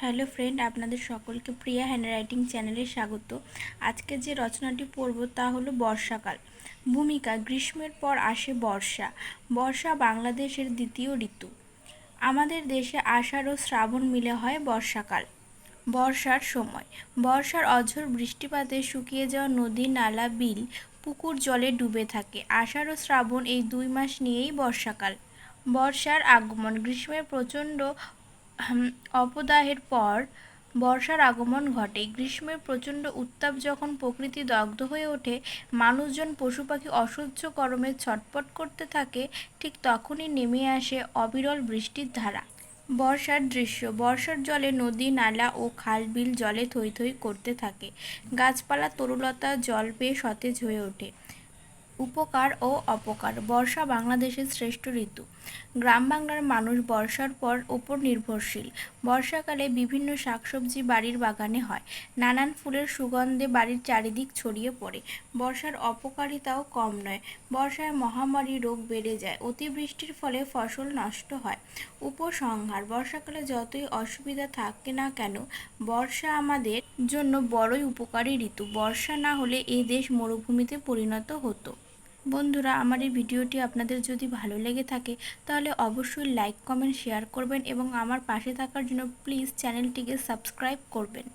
Hello friend, আপনাদের সকলকে প্রিয়া handwriting চ্যানেলে স্বাগত। আজকে যে রচনাটি পড়ব তা হলো বর্ষাকাল। ভূমিকা, গ্রীষ্মের পর আসে বর্ষা। বর্ষা বাংলাদেশের দ্বিতীয় ঋতু। আমাদের দেশে আষাঢ় ও শ্রাবণ মিলে হয় বর্ষাকাল। বর্ষার সময়। বর্ষার অঝোর বৃষ্টিপাতে শুকিয়ে যাওয়া নদী, নালা, বিল, পুকুর জলে ডুবে থাকে। আষাঢ় ও শ্রাবণ এই দুই মাস নিয়েই বর্ষাকাল। বর্ষার আগমন। গ্রীষ্মের প্রচণ্ড অপদাহের পর বর্ষার আগমন ঘটে। গ্রীষ্মের প্রচণ্ড উত্তাপ যখন প্রকৃতি দগ্ধ হয়ে ওঠে, মানুষজন পশু পাখি অসহ্য গরমে ছটপট করতে থাকে, ঠিক তখনই নেমে আসে অবিরল বৃষ্টির ধারা। বর্ষার দৃশ্য, বর্ষার জলে নদী, নালা ও খাল বিল জলে থই থই করতে থাকে। গাছপালা, তরুলতা, জল পেয়ে সতেজ হয়ে ওঠে। উপকার ও অপকার। বর্ষা বাংলাদেশের শ্রেষ্ঠ ঋতু। গ্রাম বাংলার মানুষ বর্ষার পর ওপর নির্ভরশীল। বর্ষাকালে বিভিন্ন শাকসবজি বাড়ির বাগানে হয়। নানান ফুলের সুগন্ধে বাড়ির চারিদিক ছড়িয়ে পড়ে। বর্ষার অপকারিতাও কম নয়। বর্ষায় মহামারী রোগ বেড়ে যায়। অতিবৃষ্টির ফলে ফসল নষ্ট হয়। উপসংহার। বর্ষাকালে যতই অসুবিধা থাকে না কেন, বর্ষা আমাদের জন্য বড়ই উপকারী ঋতু। বর্ষা না হলে এই দেশ মরুভূমিতে পরিণত হতো। বন্ধুরা, আমার এই ভিডিওটি আপনাদের যদি ভালো লেগে থাকে, তাহলে অবশ্যই লাইক কমেন্ট শেয়ার করবেন এবং আমার পাশে থাকার জন্য প্লিজ চ্যানেলটিকে সাবস্ক্রাইব করবেন।